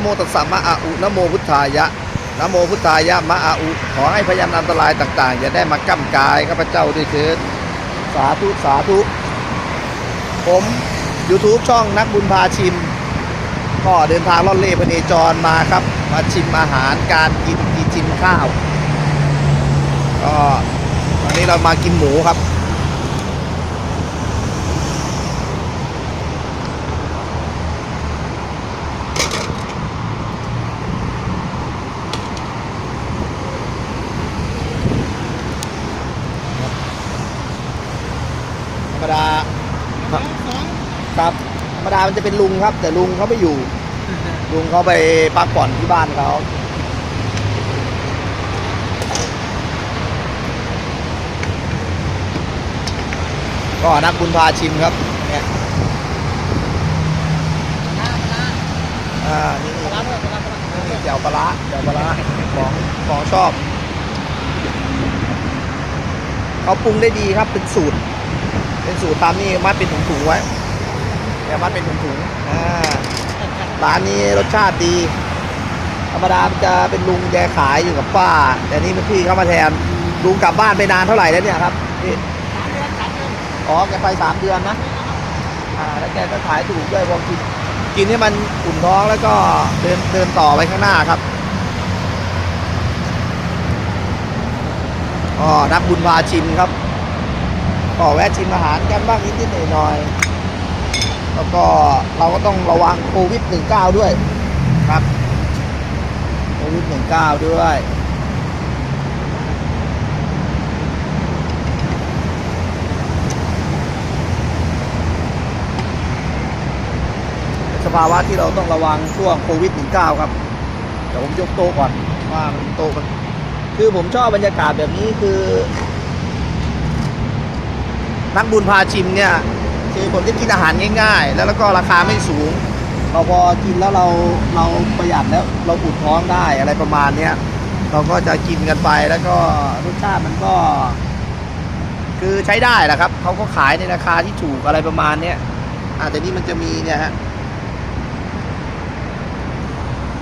โมตัสสะมะอาอุนโมพุทธายะนโมพุทธายะมะอาอุ ขอให้พยานอันตรายต่างๆอย่าได้มาก้ำกายข้าพเจ้าด้วยเถิดสาธุสาธุ ผม YouTube ช่องนักบุญพาชิม ก็เดินทางล่อนเล่พเนจรมาครับ มาชิมอาหารการกินกินชิมข้าวก็วันนี้เรามากินหมูครับ ธรรมดา ครับธรรม ดามันจะเป็นลุงครับ แต่ลุงเขาไม่อยู่ ลุงเขาไปพักผ่อนที่บ้านเขาก็นักบุญพาชิมครับเนี่ยอ่านี่นี่นี่เจียวปลาร้าเจียวปลาร้าของของชอบเขาปรุงได้ดีครับเป็นสูตร เป็นสูตรตามนี่มัดเป็นถุงๆไว้ เนี่ยมัดเป็นถุงๆอ่าร้านนี้รสชาติดี ธรรมดาจะเป็นลุงแกขายอยู่กับป้า แต่นี่เป็นพี่เข้ามาแทนลุงกลับบ้านไปนานเท่าไหร่แล้วเนี่ยครับพี่อ๋อแกไปสามเดือนนะอ่าแล้วแกก็ขายถูกด้วยพอกินกินให้มันอุ่นท้องแล้วก็เดินเดินต่อไปข้างหน้าครับอ๋อนักบุญพาชิมครับก็แวะชิมอาหารกันบ้างนิดๆหน่อยๆ แล้วก็เราก็ต้องระวังโควิด -19 ด้วยครับโควิด -19 ด้วยสภาวะที่เราต้องระวังช่วงโควิด -19 ครับเดี๋ยวผมยกโต๊ะก่อนว่ามันโต๊ะมันคือผมชอบบรรยากาศแบบนี้คือ นักบุญพาชิมเนี่ย คือผมจะกินอาหารง่ายๆ แล้วแล้วก็ราคาไม่สูง เราพอกินแล้วเราเราประหยัดแล้วเราอุดท้องได้อะไรประมาณเนี้ยเราก็จะกินกันไปแล้วก็รสชาติมันก็ คือใช้ได้แหละครับเขาก็ขายในราคาที่ถูกอะไรประมาณเนี้ยอาแต่นี่มันจะมีเนี่ยฮะ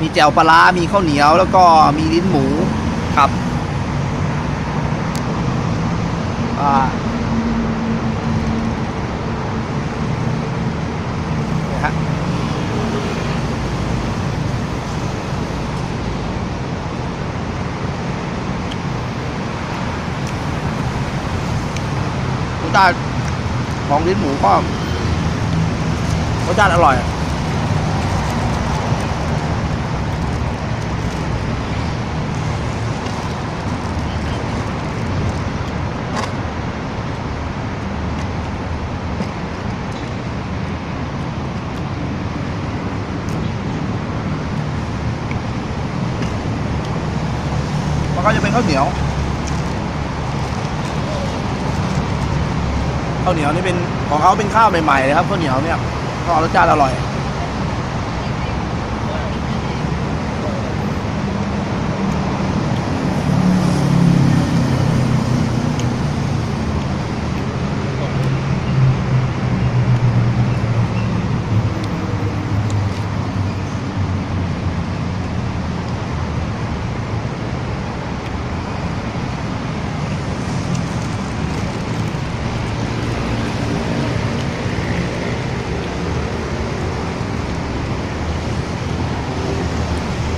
มีแจ่วปลาร้ามีข้าวเหนียว แล้วก็มีลิ้นหมูครับ อ่า นะฮะรส ชาติของลิ้นหมูก็รสชาติอร่อยมันก็จะเป็นข้าวเหนียว ข้าวเหนียวนี่เป็นของเขาเป็นข้าวใหม่ๆเลยครับข้าวเหนียวเนี่ยก็รสชาติอร่อย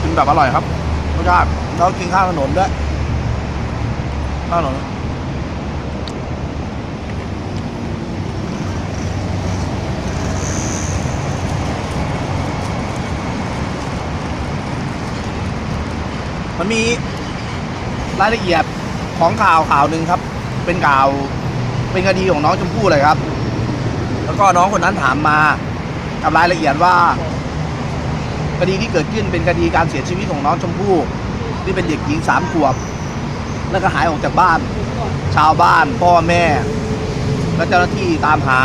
กิน แบบอร่อยครับรสชาติแล้วกินข้าวถนนด้วยข้าวถนนมันมีรายละเอียดของข่าวข่าวหนึ่งครับ เป็นข่าวเป็นคดีของน้องชมพู่เลยครับ แล้วก็น้องคนนั้นถามมากับรายละเอียดว่า คดีที่เกิดขึ้นเป็นคดีการเสียชีวิตของน้องชมพู่ที่เป็นเด็กหญิงสามขวบ แล้วก็หายออกจากบ้าน ชาวบ้านพ่อแม่ และเจ้าหน้าที่ตามหา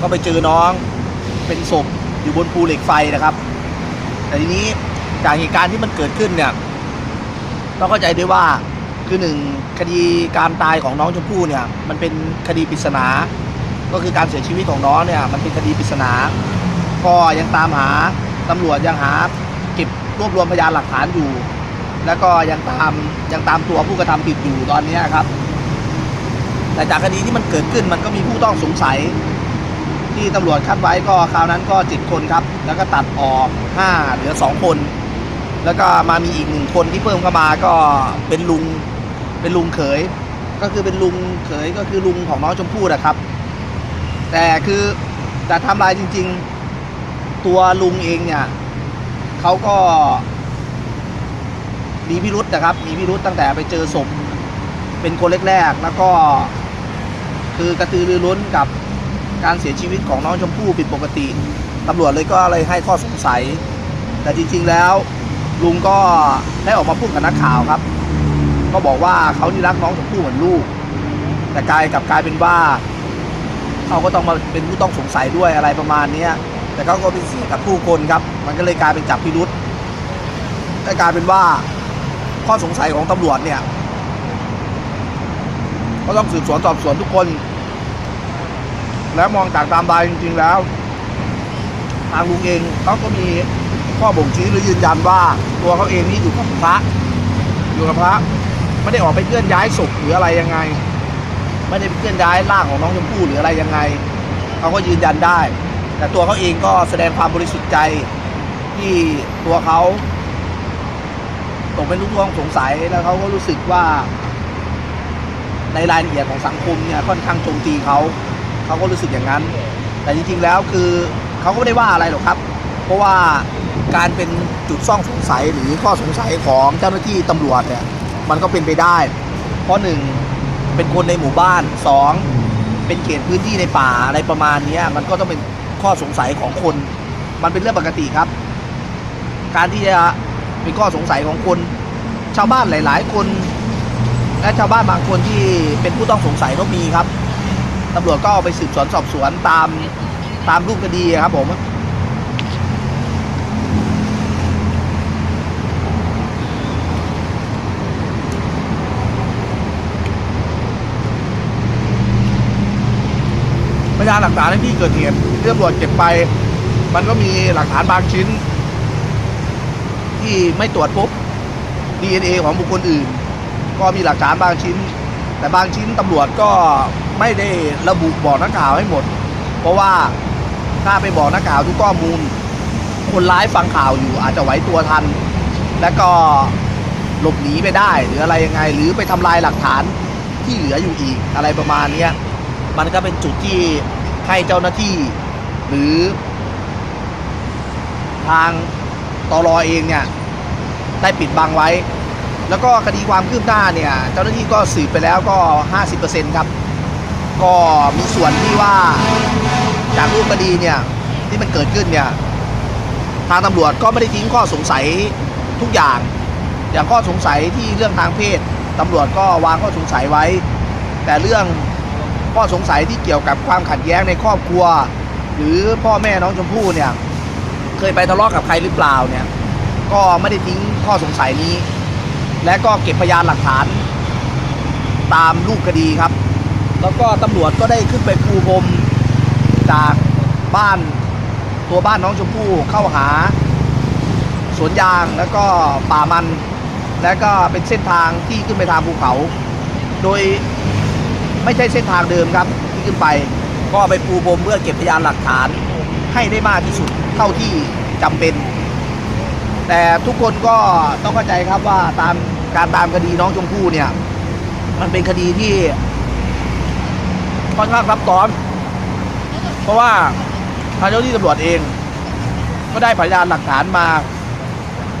ก็ไปเจอน้องเป็นศพอยู่บนภูเหล็กไฟนะครับ แต่ทีนี้จากเหตุการณ์ที่มันเกิดขึ้นเนี่ยต้องเข้าใจด้วยว่าคือหนึ่งคดีการตายของน้องชมพู่เนี่ยมันเป็นคดีปริศนา ก็คือการเสียชีวิตของน้องเนี่ยมันเป็นคดีปริศนา ก็ยังตามหา ตำรวจยังหาเก็บรวบรวมพยานหลักฐานอยู่ แล้วก็ยังตามยังตามตัวผู้กระทำผิดอยู่ตอนนี้ครับ แต่จากคดีที่มันเกิดขึ้นมันก็มีผู้ต้องสงสัย ที่ตำรวจคัดไว้ก็คราวนั้นก็เจ็ดคนครับ แล้วก็ตัดออกห้าเหลือสองคน แล้วก็มามีอีกหนึ่งคนที่เพิ่มเข้ามาก็เป็นลุงเป็นลุงเขย ก็คือเป็นลุงเขยก็คือลุงของน้องชมพู่นะครับ แต่คือจะทำลายจริง ๆ ตัวลุงเองเนี่ยเขาก็มีพิรุษนะครับ มีพิรุษตั้งแต่ไปเจอศพเป็นคนแรกๆแล้วก็ คือกระตือรือร้นกับการเสียชีวิตของน้องชมพู่ผิดปกติตำรวจเลยก็เลยให้ข้อสงสัย แต่จริง ๆแล้วลุงก็ได้ออกมาพูดกับนักข่าวครับ ก็บอกว่าเขานี่รักน้องชมพู่เหมือนลูก แต่กลายกับกลายเป็นว่าเขาก็ต้องมาเป็นผู้ต้องสงสัยด้วยอะไรประมาณนี้ แต่เขาก็เป็นเสียกับผู้คนครับ มันก็เลยกลายเป็นจับพิรุษได้กลายเป็นว่าข้อสงสัยของตำรวจเนี่ย ก็ต้องสืบสวนสอบสวนทุกคน แล้วมองจากตามใบจริง ๆ แล้ว ทางลุงเองเขาก็มีข้อบ่งชี้หรือยืนยันว่า ตัวเขาเองนี่อยู่กับพระอยู่กับพระไม่ได้ออกไปเคลื่อนย้ายศพหรืออะไรยังไง ไม่ได้เคลื่อนย้ายร่างของน้องชมพู่หรืออะไรยังไงเขาก็ยืนยันได้ แต่ตัวเขาเองก็แสดงความบริสุทธิ์ใจที่ตัวเขาตกเป็นลูกต้องสงสัยแล้วเขาก็รู้สึกว่า ในรายละเอียดของสังคมเนี่ยค่อนข้างโจมตีเขาเขาก็รู้สึกอย่างนั้น แต่จริงๆแล้วคือเขาก็ไม่ได้ว่าอะไรหรอกครับ เพราะว่าการเป็นจุดซ่องสงสัยหรือข้อสงสัยของเจ้าหน้าที่ตำรวจเนี่ยมันก็เป็นไปได้ เพราะหนึ่งเป็นคนในหมู่บ้านสองเป็นเขตพื้นที่ในป่าอะไรประมาณนี้มันก็ต้องเป็น ข้อสงสัยของคน มันเป็นเรื่องปกติครับ การที่จะเป็นข้อสงสัยของคน ชาวบ้านหลาย ๆ คน และชาวบ้านบางคนที่เป็นผู้ต้องสงสัยก็มีครับตำรวจก็เอาไปสืบสวนสอบสวนตามตามรูปคดีครับผม ยานหลักฐานในที่เกิดเหตุที่ตำรวจเก็บไป มันก็มีหลักฐานบางชิ้น ที่ไม่ตรวจพบ DNA ของบุคคลอื่น ก็มีหลักฐานบางชิ้น แต่บางชิ้นตำรวจก็ไม่ได้ระบุบอกนักข่าวให้หมด เพราะว่าถ้าไปบอกนักข่าวทุกข้อมูล คนร้ายฟังข่าวอยู่อาจจะไหวตัวทัน แล้วก็หลบหนีไปได้หรืออะไรยังไง หรือไปทำลายหลักฐานที่เหลืออยู่อีกอะไรประมาณนี้ มันก็เป็นจุดที่ให้เจ้าหน้าที่ หรือ ทางตรอเองเนี่ย ได้ปิดบังไว้ แล้วก็คดีความคืบหน้าเนี่ย เจ้าหน้าที่ก็สืบไปแล้วก็ 50%ครับ ก็มีส่วนที่ว่าจากรูปคดีเนี่ยที่มันเกิดขึ้นเนี่ยทางตำรวจก็ไม่ได้ทิ้งข้อสงสัยทุกอย่าง อย่างข้อสงสัยที่เรื่องทางเพศตำรวจก็วางข้อสงสัยไว้ แต่เรื่อง ข้อสงสัยที่เกี่ยวกับความขัดแย้งในครอบครัว หรือพ่อแม่น้องชมพู่เนี่ยเคยไปทะเลาะกับใครหรือเปล่าเนี่ยก็ไม่ได้ทิ้งข้อสงสัยนี้ และก็เก็บพยานหลักฐานตามรูปคดีครับ แล้วก็ตำรวจก็ได้ขึ้นไปปูพรมจากบ้านตัวบ้านน้องชมพู่เข้าหา สวนยางแล้วก็ป่ามัน และก็เป็นเส้นทางที่ขึ้นไปทางภูเขา โดย ไม่ใช่เส้นทางเดิมครับที่ขึ้นไปก็ไปปูพรมเพื่อเก็บพยานหลักฐานให้ได้มากที่สุดเท่าที่จำเป็น แต่ทุกคนก็ต้องเข้าใจครับว่าตามการตามคดีน้องชมพู่เนี่ย มันเป็นคดีที่ค่อนข้างซับซ้อน เพราะว่าทางเจ้าหน้าที่ตำรวจเอง ก็ได้พยานหลักฐานมา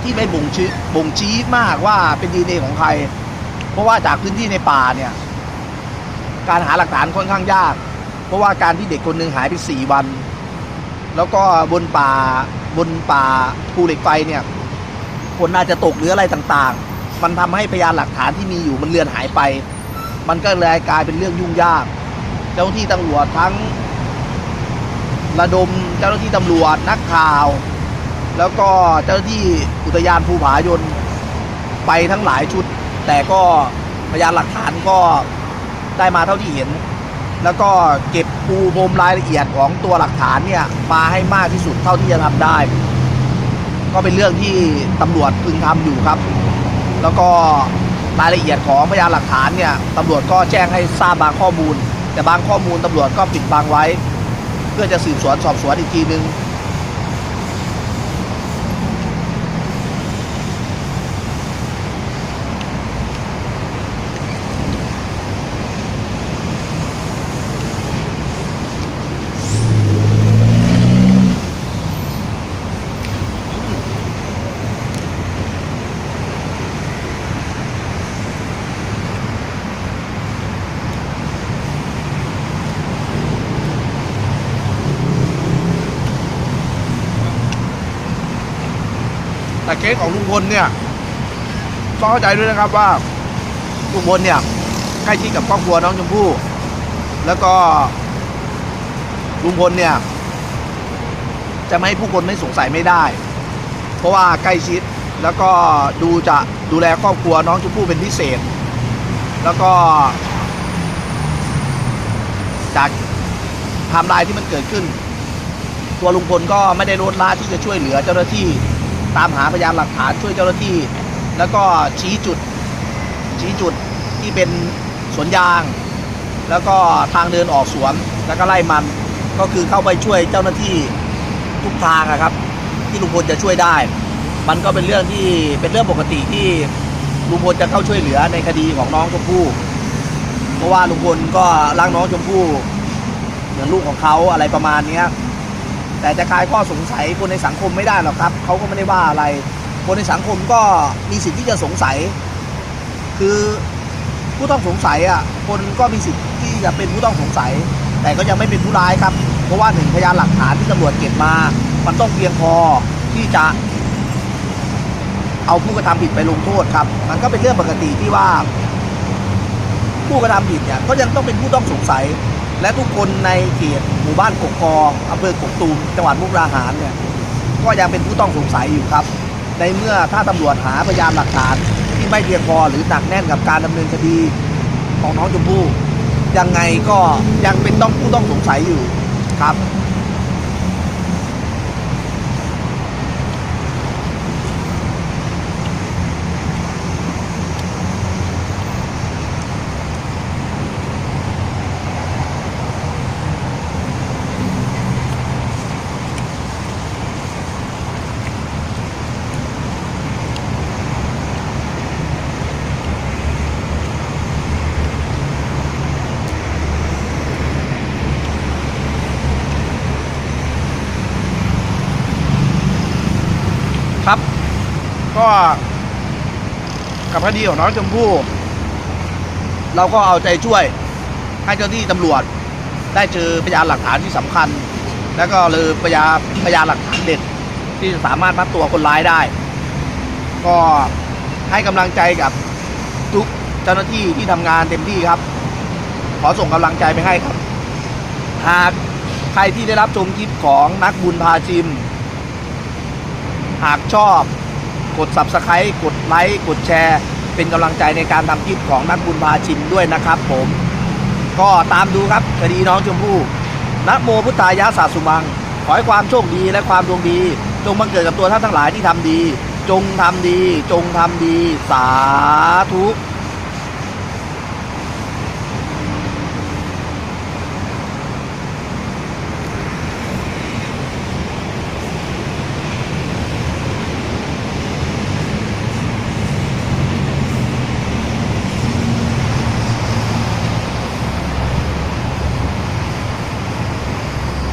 ที่ไม่บ่งชี้บ่งชี้มากว่าเป็นดีเอของใคร เพราะว่าจากพื้นที่ในป่าเนี่ย การหาหลักฐานค่อนข้างยาก เพราะว่าการที่เด็กคนหนึ่งหายไปสี่วัน แล้วก็บนป่าบนป่าภูเหล็กไฟเนี่ยคนอาจจะตกหรืออะไรต่างๆ มันทำให้พยานหลักฐานที่มีอยู่มันเลือนหายไป มันก็เลยกลายเป็นเรื่องยุ่งยาก เจ้าหน้าที่ตำรวจทั้ง ระดมเจ้าหน้าที่ตำรวจนักข่าว แล้วก็เจ้าหน้าที่อุทยานภูผายนไปทั้งหลายชุด แต่ก็พยานหลักฐานก็ ได้มาเท่าที่เห็น แล้วก็เก็บปูพรมรายละเอียดของตัวหลักฐานเนี่ยมาให้มากที่สุดเท่าที่จะทำได้ ก็เป็นเรื่องที่ตำรวจพึงทำอยู่ครับ แล้วก็รายละเอียดของพยานหลักฐานเนี่ยตำรวจก็แจ้งให้ทราบบางข้อมูล แต่บางข้อมูลตำรวจก็ปิดบังไว้ เพื่อจะสืบสวนสอบสวนอีกทีนึง คสของลุงพลเนี่ยต้องเข้าใจด้วยนะครับว่าลุงพลเนี่ยใกล้ชิดกับครอบครัวน้องชมพู่ แล้วก็ลุงพลเนี่ย จะไม่ให้ผู้คนไม่สงสัยไม่ได้ เพราะว่าใกล้ชิดแล้วก็ดูจะดูแลครอบครัวน้องชมพู่เป็นพิเศษ แล้วก็ จากไทม์ไลน์ที่มันเกิดขึ้น ตัวลุงพลก็ไม่ได้ลดละที่จะช่วยเหลือเจ้าหน้าที่ ตามหาพยานหลักฐานช่วยเจ้าหน้าที่ แล้วก็ชี้จุดชี้จุดที่เป็นสวนยาง แล้วก็ทางเดินออกสวนแล้วก็ไล่มันก็คือเข้าไปช่วยเจ้าหน้าที่ทุกทางอะครับ ที่ลุงพลจะช่วยได้ มันก็เป็นเรื่องที่เป็นเรื่องปกติที่ลุงพลจะเข้าช่วยเหลือในคดีของน้องชมพู่เพราะว่าลุงพลก็รักน้องชมพู่เหมือนลูกของเขาอะไรประมาณเนี้ย แต่จะคลายข้อสงสัยคนในสังคมไม่ได้หรอกครับเขาก็ไม่ได้ว่าอะไร คนในสังคมก็มีสิทธิ์ที่จะสงสัย คือผู้ต้องสงสัยอะคนก็มีสิทธิ์ที่จะเป็นผู้ต้องสงสัย แต่ก็ยังไม่เป็นผู้ร้ายครับ เพราะว่าหนึ่งพยานหลักฐานที่ตำรวจเก็บมา มันต้องเพียงพอที่จะ เอาผู้กระทำผิดไปลงโทษครับ มันก็เป็นเรื่องปกติที่ว่า ผู้กระทำผิดเนี่ยก็ยังต้องเป็นผู้ต้องสงสัย และทุกคนในเขตหมู่บ้านกกอกอำเภอกกตูมจังหวัดมุกดาหารเนี่ยก็ยังเป็นผู้ต้องสงสัยอยู่ครับ ในเมื่อถ้าตำรวจหาพยานหลักฐานที่ไม่เพียงพอหรือหนักแน่นกับการดำเนินคดีของน้องชมพู่ยังไงก็ยังเป็นต้องผู้ต้องสงสัยอยู่ครับครับ ก็กับคดีของน้องชมพู่เราก็เอาใจช่วยให้เจ้าหน้าที่ตำรวจ ได้เจอพยานหลักฐานที่สำคัญ แล้วก็เลยพยานพยานหลักฐานเด็ดที่สามารถมัดตัวคนร้ายได้ ก็ให้กำลังใจกับทุกเจ้าหน้าที่ที่ทำงานเต็มที่ครับ ขอส่งกำลังใจไปให้ครับ หากใครที่ได้รับชมคลิปของนักบุญพาชิม หากชอบ กด subscribe กดไลค์กดแชร์ เป็นกำลังใจในการทำคลิปของนักบุญพาชินด้วยนะครับผม ก็ตามดูครับคดีน้องชมพู่นะโมพุทธายะสาสุมัง ขอให้ความโชคดีและความดวงดี จงบังเกิดกับตัวท่านทั้งหลายที่ทำดี จงทำดี จงทำดี สาธุ